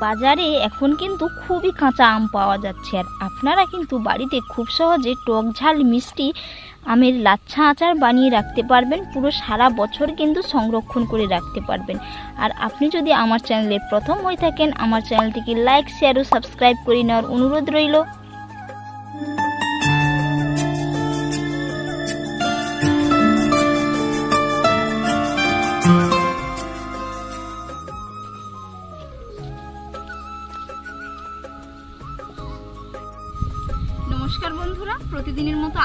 বাজারে এখন কিন্তু খুবই কাঁচা আম পাওয়া যাচ্ছে আর আপনারা কিন্তু বাড়িতে খুব সহজে টক ঝাল, মিষ্টি, আমের লাচ্ছা আচার বানিয়ে রাখতে পারবেন। পুরো সারা বছর কিন্তু সংরক্ষণ করে রাখতে পারবেন। আর আপনি যদি আমার চ্যানেলে প্রথম হয়ে থাকেন, আমার চ্যানেলটিকে লাইক, শেয়ার ও সাবস্ক্রাইব করে নেওয়ার অনুরোধ রইল।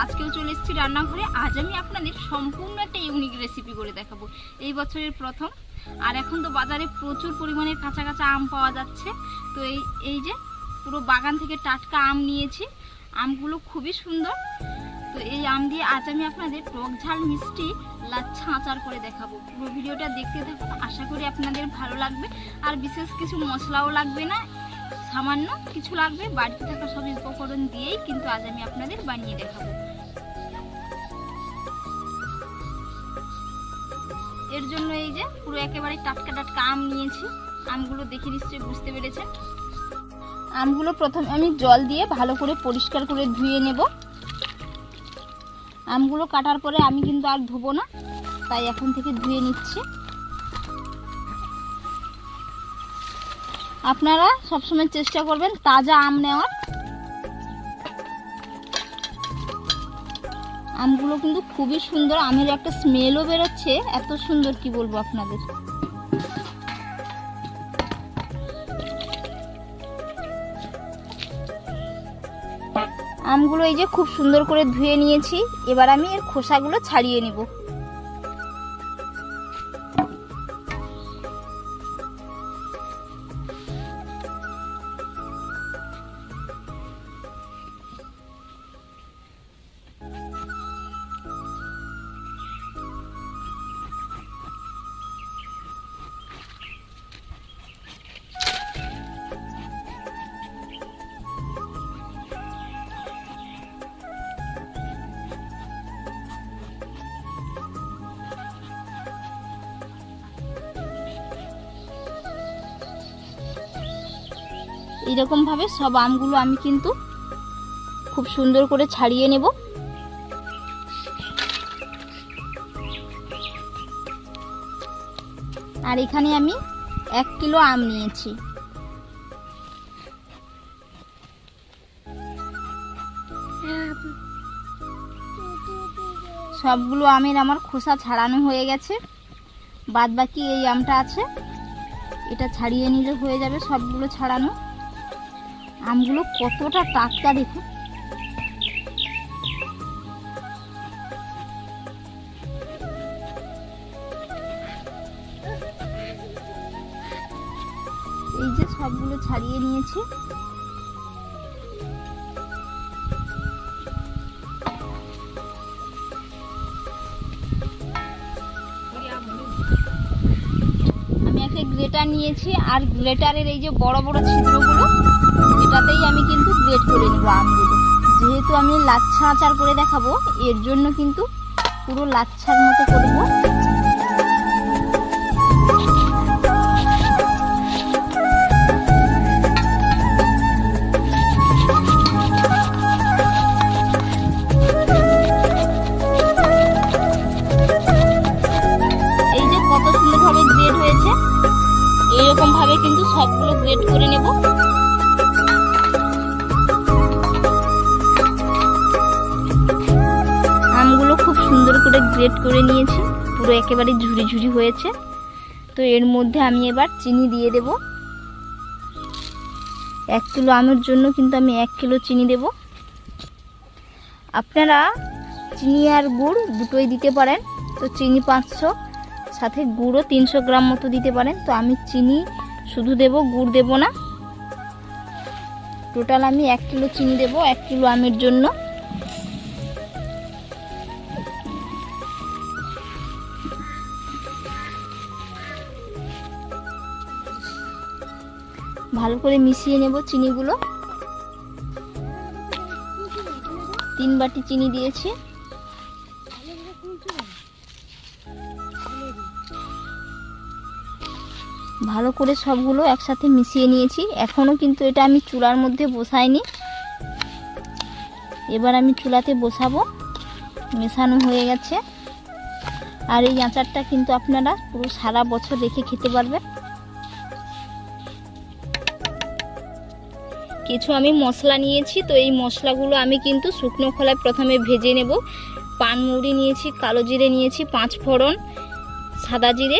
আজকেও চলে এসেছি রান্নাঘরে। আজ আমি আপনাদের সম্পূর্ণ একটা ইউনিক রেসিপি করে দেখাবো। এই বছরের প্রথম। আর এখন তো বাজারে প্রচুর পরিমাণে কাঁচা কাঁচা আম পাওয়া যাচ্ছে। তো এই এই যে পুরো বাগান থেকে টাটকা আম নিয়েছি। আমগুলো খুবই সুন্দর। তো এই আম দিয়ে আজ আমি আপনাদের টক ঝাল মিষ্টি লাচ্ছা আচার করে দেখাবো। পুরো ভিডিওটা দেখতে থাকুন। আশা করি আপনাদের ভালো লাগবে। আর বিশেষ কিছু মশলাও লাগবে না। সামান্য কিছু লাগবে। বাড়িতে থাকা সব উপকরণ দিয়েই কিন্তু আজ আমি আপনাদের বানিয়ে দেখাবো। এর জন্য এই যে পুরো একেবারে টাটকা টাটকা আম নিয়েছি। আমগুলো দেখে নিশ্চয়ই বুঝতে পেরেছেন। আমগুলো প্রথমে আমি জল দিয়ে ভালো করে পরিষ্কার করে ধুয়ে নেব। আমগুলো কাটার পরে আমি কিন্তু আর ধোবো না, তাই এখন থেকে ধুয়ে নিচ্ছি। আপনারা সবসময় চেষ্টা করবেন তাজা আম নেওয়ার। আমগুলো কিন্তু খুবই সুন্দর, আমের একটা স্মেলও বেরোচ্ছে। এত সুন্দর কি বলব আপনাদের? আমগুলো এই যে খুব সুন্দর করে ধুয়ে নিয়েছি। এবার আমি এর খোসাগুলো ছাড়িয়ে নিব। এইরকম ভাবে সব আমগুলো আমি কিন্তু খুব সুন্দর করে ছাড়িয়ে নেব। আর এখানে আমি এক কিলো আম নিয়েছি। সবগুলো আমের আমার খোসা ছাড়ানো হয়ে গেছে। বাদ বাকি এই আমটা আছে, এটা ছাড়িয়ে নিলে হয়ে যাবে সবগুলো ছাড়ানো। আমগুলো কতটা টাটকা দেখুন এই যে সবগুলো ছাড়িয়ে নিয়েছি। আমি একটা গ্রেটার নিয়েছি, আর গ্রেটারের এই যে বড় বড় ছিদ্রগুলো এটাতেই আমি কিন্তু গ্রেট করে নেব আমগুলো। যেহেতু আমি লাচ্ছা আচার করে দেখাবো, এর জন্য কিন্তু পুরো লাচ্ছার মতো করব এই যে কত সুন্দরভাবে গ্রেড হয়েছে, এইরকমভাবে কিন্তু সবগুলো গ্রেড করে নেব। সুন্দর করে গ্রেড করে নিয়েছি। পুরো একেবারে ঝুরি ঝুরি হয়েছে। তো এর মধ্যে আমি এবার চিনি দিয়ে দেব। এক কিলো আমের জন্য কিন্তু আমি এক কিলো চিনি দেব। আপনারা চিনি আর গুড় দুটোই দিতে পারেন। তো চিনি পাঁচশো, সাথে গুঁড়ও তিনশো গ্রাম মতো দিতে পারেন। তো আমি চিনি শুধু দেব, গুড় দেব না। টোটাল আমি এক কিলো চিনি দেব, এক কিলো আমের জন্য। ভালো করে মিশিয়ে নেব চিনিগুলো। তিন বাটি চিনি দিয়েছি। ভালো করে সবগুলো একসাথে মিশিয়ে নিয়েছি। এখনও কিন্তু এটা আমি চুলার মধ্যে বসাইনি। এবার আমি চুলাতে বসাবো। মেশানো হয়ে গেছে। আর এই আচারটা কিন্তু আপনারা পুরো সারা বছর রেখে খেতে পারবেন। কিছু আমি মশলা নিয়েছি, তো এই মশলাগুলো আমি কিন্তু শুকনো খোলায় প্রথমে ভেজে নেব। পানমুড়ি নিয়েছি, কালো জিরে নিয়েছি, পাঁচ ফোড়ন, সাদা জিরে,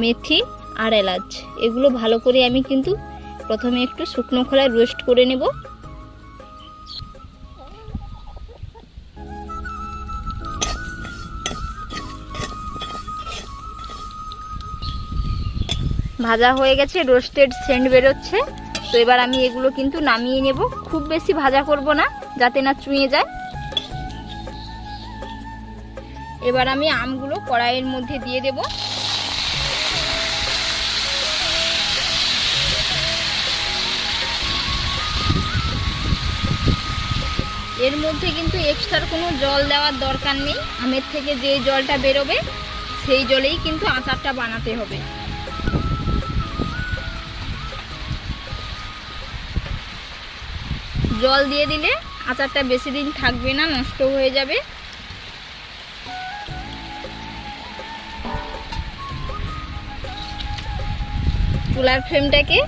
মেথি আর এলাচ। এগুলো ভালো করে আমি কিন্তু প্রথমে একটু শুকনো খোলায় রোস্ট করে নেব। ভাজা হয়ে গেছে, রোস্টেড সেন্ট বেরোচ্ছে। তো এবার আমি এগুলো কিন্তু নামিয়ে নেব। খুব বেশি ভাজা করব না, যাতে না চুঁয়ে যায়। এবার আমি আমগুলো কড়াইয়ের মধ্যে দিয়ে দেব। এর মধ্যে কিন্তু এক্সট্রা কোনো জল দেওয়ার দরকার নেই। আমের থেকে যে জলটা বেরোবে, সেই জলেই কিন্তু আচারটা বানাতে হবে। জল দিয়ে দিলে আচারটা বেশি দিন থাকবে না, নষ্ট হয়ে যাবে। চুলার ফ্লেমটাকে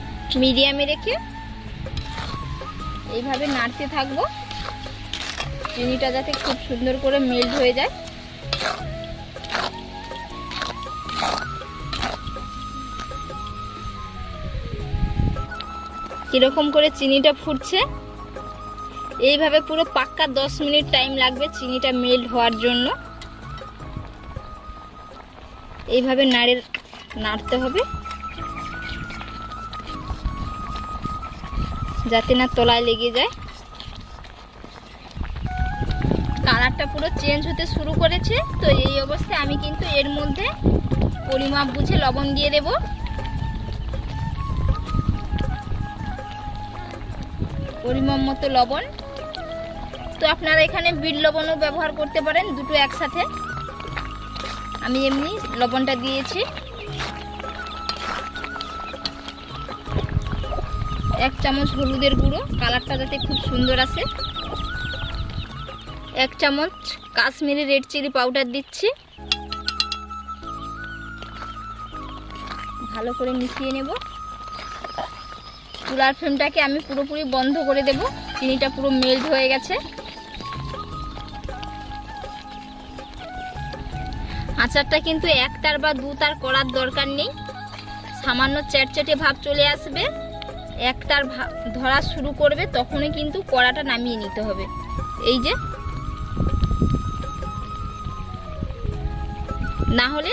মিডিয়ামে রেখে এইভাবে নাড়তে থাকব। চিনিটা যাতে খুব সুন্দর করে মেল্ট হয়ে যায়। কীরকম করে চিনিটা ফুটছে এইভাবে পুরো পাক্কা দশ মিনিট টাইম লাগবে চিনিটা মেল্ট হওয়ার জন্য। এইভাবে নাড়ে, নাড়তে হবে। যাতে না তলায় লেগে যায়। কালারটা পুরো চেঞ্জ হতে শুরু করেছে, তো এই অবস্থায় আমি কিন্তু এর মধ্যে পরিমাপ বুঝে লবণ দিয়ে দেব। পরিমাপ মতো লবণ। তো আপনারা এখানে বিট লবণও ব্যবহার করতে পারেন, দুটো একসাথে। আমি এমনি লবণটা দিয়েছি। এক চামচ হলুদের গুঁড়ো, কালারটা যাতে খুব সুন্দর আসে। এক চামচ কাশ্মীরি রেড চিলি পাউডার দিচ্ছি। ভালো করে মিশিয়ে নেব। চুলার ফ্লেমটাকে আমি পুরোপুরি বন্ধ করে দেব। চিনিটা পুরো মেল্ট হয়ে গেছে। আচারটা কিন্তু একটার বা দুটার করার দরকার নেই। সামান্য চ্যাটচ্যাটে ভাব চলে আসবে। একটার ধরা শুরু করবে, তখনই কিন্তু কড়াটা নামিয়ে নিতে হবে। এই যে। না হলে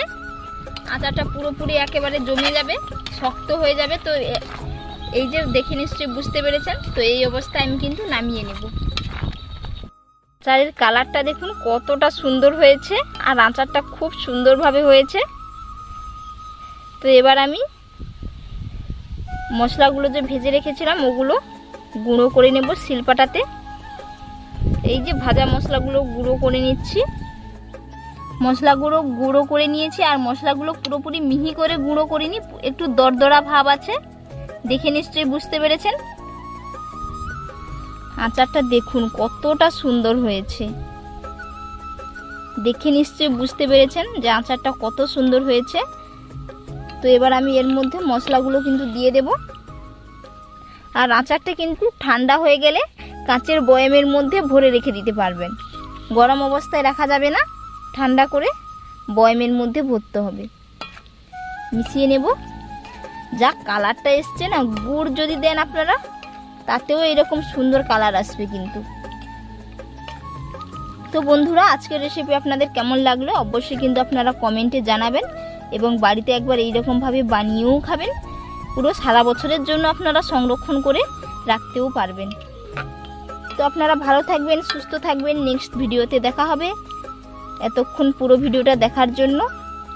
আচারটা পুরোপুরি একেবারে জমে যাবে, শক্ত হয়ে যাবে। তো এই যে দেখে নিশ্চয়ই বুঝতে পেরেছেন। তো এই অবস্থায় আমি কিন্তু নামিয়ে নেব। আচারের কালারটা দেখুন কতটা সুন্দর হয়েছে, আর আচারটা খুব সুন্দরভাবে হয়েছে। তো এবার আমি মশলাগুলো যে ভেজে রেখেছিলাম, ওগুলো গুঁড়ো করে নেব শিলপাটাতে। এই যে ভাজা মশলাগুলো গুঁড়ো করে নিচ্ছি। মশলাগুলো গুঁড়ো করে নিয়েছি, আর মশলাগুলো পুরোপুরি মিহি করে গুঁড়ো করিনি, একটু দরদরা ভাব আছে। দেখে নিশ্চয়ই বুঝতে পেরেছেন। আচারটা দেখুন, কতটা সুন্দর হয়েছে। দেখে নিশ্চয়ই বুঝতে পেরেছেন যে আচারটা কত সুন্দর হয়েছে। তো এবার আমি এর মধ্যে মশলাগুলো কিন্তু দিয়ে দেব। আর আচারটা কিন্তু ঠান্ডা হয়ে গেলে কাঁচের বয়ামের মধ্যে ভরে রেখে দিতে পারবেন। গরম অবস্থায় রাখা যাবে না, ঠান্ডা করে বয়ামের মধ্যে ভরতে হবে। মিশিয়ে নেব। যা কালারটা এসছে না, গুড় যদি দেন আপনারা। তাতেও এরকম সুন্দর কালার আসবে কিন্তু। তো বন্ধুরা, আজকের রেসিপি আপনাদের কেমন লাগল অবশ্যই কিন্তু আপনারা কমেন্টে জানাবেন এবং বাড়িতে একবার এইরকমভাবে বানিয়েও খাবেন। পুরো সারা বছরের জন্য আপনারা সংরক্ষণ করে রাখতেও পারবেন। তো আপনারা ভালো থাকবেন, সুস্থ থাকবেন। নেক্সট ভিডিওতে দেখা হবে। এতক্ষণ পুরো ভিডিওটা দেখার জন্য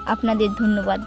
আপনাদের ধন্যবাদ।